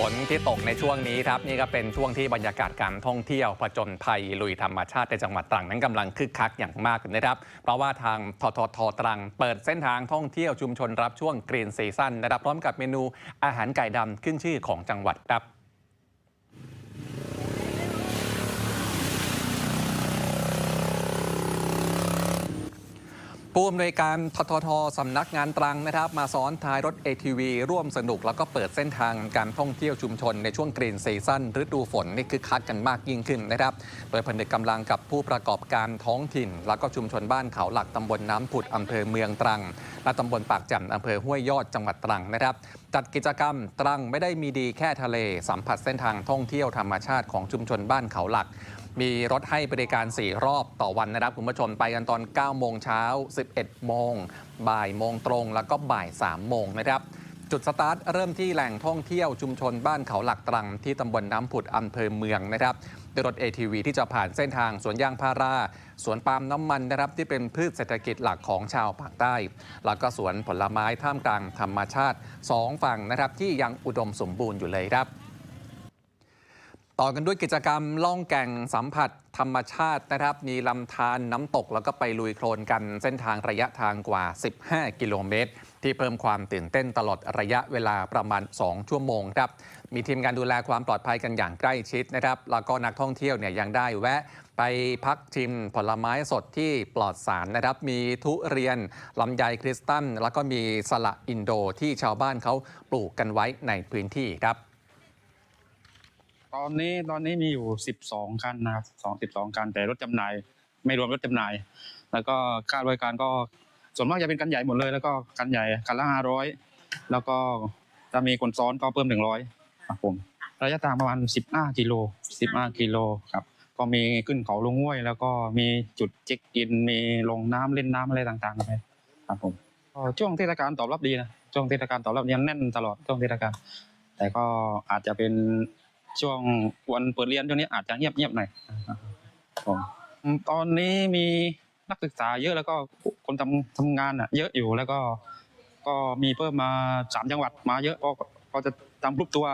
ฝนที่ตกในช่วงนี้ครับนี่ก็เป็นช่วงที่บรรยากาศการท่องเที่ยวผจญภัยลุยธรรมชาติในจังหวัดตรังนั้นกำลังคึกคักอย่างมากนะครับ เพราะว่าทางทททตรัง เปิดเส้นทางท่องเที่ยวชุมชนรับช่วงกรีนซีซั่นนะครับพร้อมกับเมนูอาหารไก่ดำขึ้นชื่อของจังหวัดครับ ผู้อำนวยการทททสำนักงานตรังนะครับ มาซ้อนท้ายรถ ATV ร่วมสนุก แล้วก็เปิดเส้นทางการท่องเที่ยวชุมชนในช่วงกรีนซีซั่นฤดูฝนนี่คือคักกันมากยิ่งขึ้นนะครับ โดยผนึกกำลังกับผู้ประกอบการท้องถิ่น แล้วก็ชุมชนบ้านเขาหลักตำบลน้ำผุดอำเภอเมืองตรัง และตำบลปากจันอำเภอห้วยยอดจังหวัดตรังนะครับจัดกิจกรรมตรังไม่ได้มีดีแค่ทะเล สัมผัสเส้นทางท่องเที่ยวธรรมชาติของชุมชนบ้านเขาหลัก มีรถให้บริการ 4 รอบต่อวันนะครับ คุณผู้ชมไปกันตอน 9 โมงเช้า 11 โมง บ่ายโมงตรง แล้วก็บ่าย 3 โมงนะครับ จุดสตาร์ทเริ่มที่แหล่งท่องเที่ยวชุมชนบ้านเขาหลักตรัง ที่ตำบลน้ำผุดอำเภอเมืองนะครับโดยรถ ATV ที่จะผ่านเส้นทางสวนยางพาราสวนปาล์มน้ำมันนะครับที่เป็นพืชเศรษฐกิจหลักของชาวภาคใต้ แล้วก็สวนผลไม้ท่ามกลางธรรมชาติสองฝั่งนะครับที่ยังอุดมสมบูรณ์อยู่เลยครับ ต่อกันด้วยกิจกรรมล่องแก่งสัมผัสธรรมชาตินะครับ มีลำธารน้ำตกแล้วก็ไปลุยโคลนกันเส้นทางระยะทางกว่า 15 กิโลเมตร ที่เพิ่มความตื่นเต้นตลอดระยะเวลาประมาณ 2 ชั่วโมงครับ มีทีมงานดูแลความปลอดภัยกันอย่างใกล้ชิดนะครับ แล้วก็นักท่องเที่ยวเนี่ยยังได้แวะไปพักชิมผลไม้สดที่ปลอดสารนะครับ มีทุเรียนลำไยคริสตัลแล้วก็มีสละอินโดที่ชาวบ้านเขาปลูกกันไว้ในพื้นที่ครับ ตอนนี้ตอนนี้มีอยู่สิบสองคันนะครับสองสิบสองคันแต่รถจำหน่าย ไม่รวมรถจำหน่าย แล้วก็ค่าบริการก็ส่วนมากจะเป็นคันใหญ่หมดเลย แล้วก็คันใหญ่คันละห้าร้อยแล้วก็จะมีคนซ้อนก็เพิ่มหนึ่งร้อยครับผมระยะทางประมาณสิบห้ากิโลสิบห้ากิโลครับก็มีขึ้นเขาลงห้วย แล้วก็มีจุดเช็คอินมีลงน้ำเล่นน้ำอะไรต่างๆไปครับผมช่วงเทศกาลตอบรับดีนะช่วงเทศกาลตอบรับยังแน่นตลอดช่วงเทศกาลแต่ก็อาจจะเป็น ช่วงวันเปิดเรียนช่วงนี้อาจจะเงียบเงียบๆหน่อยครับผมอืมตอนนี้มีนักศึกษาเยอะแล้วก็คนทำทำงานอะ เยอะอยู่แล้วก็ ก็มีเพิ่มมาสามจังหวัดมาเยอะก็ก็จะตามรูปตัว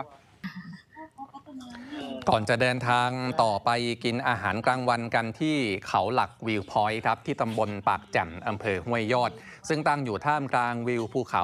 ก่อนจะเดินทางต่อไปกินอาหารกลางวันกันที่เขาหลักวิวพอยต์ครับ ที่ตำบลปากแจ่มอำเภอห้วยยอด ซึ่งตั้งอยู่ท่ามกลางวิวภูเขา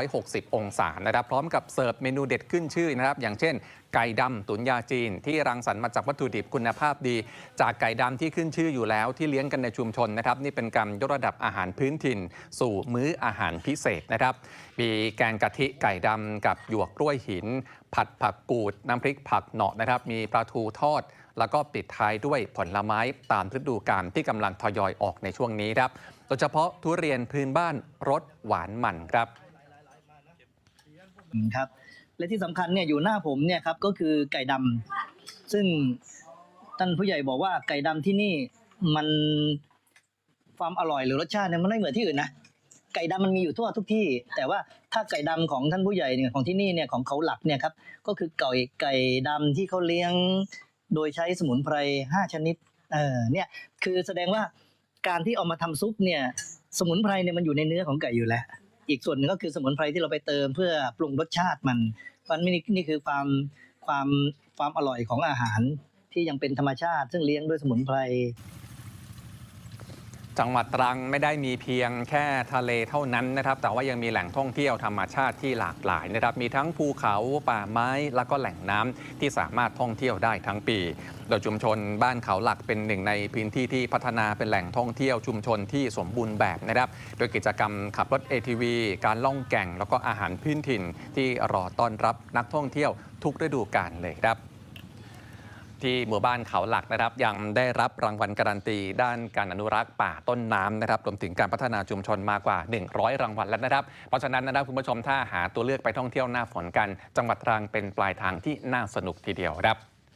360 องศานะครับ พร้อมกับเสิร์ฟเมนูเด็ดขึ้นชื่อนะครับ อย่างเช่นไก่ดำตุ๋นยาจีน ที่รังสรรค์มาจากวัตถุดิบคุณภาพดี จากไก่ดำที่ขึ้นชื่ออยู่แล้วที่เลี้ยงกันในชุมชนนะครับ นี่เป็นการยกระดับอาหารพื้นถิ่น สู่มื้ออาหารพิเศษนะครับ มีแกงกะทิไก่ดำกับหยวกกล้วยหิน ผัดผักกูด น้ำพริกผักเหนาะนะครับมีปลาทูทอด แล้วก็ปิดท้ายด้วยผลไม้ตามฤดูกาลที่กำลังทยอยออกในช่วงนี้ครับ โดยเฉพาะทุเรียนพื้นบ้านรสหวานมันครับครับ และที่สำคัญเนี่ยอยู่หน้าผมเนี่ยครับก็คือไก่ดำซึ่งท่านผู้ใหญ่บอกว่าไก่ดำที่นี่มันความอร่อยหรือรสชาติเนี่ยมันไม่เหมือนที่อื่นนะ ไก่ดำมันมีอยู่ทั่วทุกที่ แต่ว่าถ้าไก่ดำของท่านผู้ใหญ่เนี่ยของที่นี่เนี่ยของเขาหลักเนี่ยครับก็คือไก่ไก่ดำที่เขาเลี้ยง โดยใช้สมุนไพรห้าชนิดเออเนี่ยคือแสดงว่าการที่เอามาทำซุปเนี่ยสมุนไพรเนี่ยมันอยู่ในเนื้อของไก่อยู่แล้ว อีกส่วนหนึ่งก็คือสมุนไพรที่เราไปเติมเพื่อปรุงรสชาติมันเพราะนี่นี่คือความความความอร่อยของอาหารที่ยังเป็นธรรมชาติ ซึ่งเลี้ยงด้วยสมุนไพร จังหวัดตรังไม่ได้มีเพียงแค่ทะเลเท่านั้นนะครับ แต่ว่ายังมีแหล่งท่องเที่ยวธรรมชาติที่หลากหลายนะครับ มีทั้งภูเขาป่าไม้ แล้วก็แหล่งน้ำที่สามารถท่องเที่ยวได้ทั้งปีโดยชุมชนบ้านเขาหลักเป็นหนึ่งในพื้นที่ที่พัฒนาเป็นแหล่งท่องเที่ยวชุมชนที่สมบูรณ์แบบนะครับ โดยกิจกรรมขับรถ ATV การล่องแก่ง แล้วก็อาหารพื้นถิ่นที่รอต้อนรับนักท่องเที่ยวทุกฤดูกาลเลยครับ ที่หมู่บ้านเขาหลักนะครับ ยังได้รับรางวัลการันตี ด้านการอนุรักษ์ป่าต้นน้ำนะครับรวมถึงการพัฒนาชุมชนมากกว่า 100 รางวัลแล้วนะครับ เพราะฉะนั้นนะครับคุณผู้ชมถ้าหาตัวเลือกไปท่องเที่ยวหน้าฝนกัน จังหวัดตรังเป็นปลายทางที่น่าสนุกทีเดียวครับ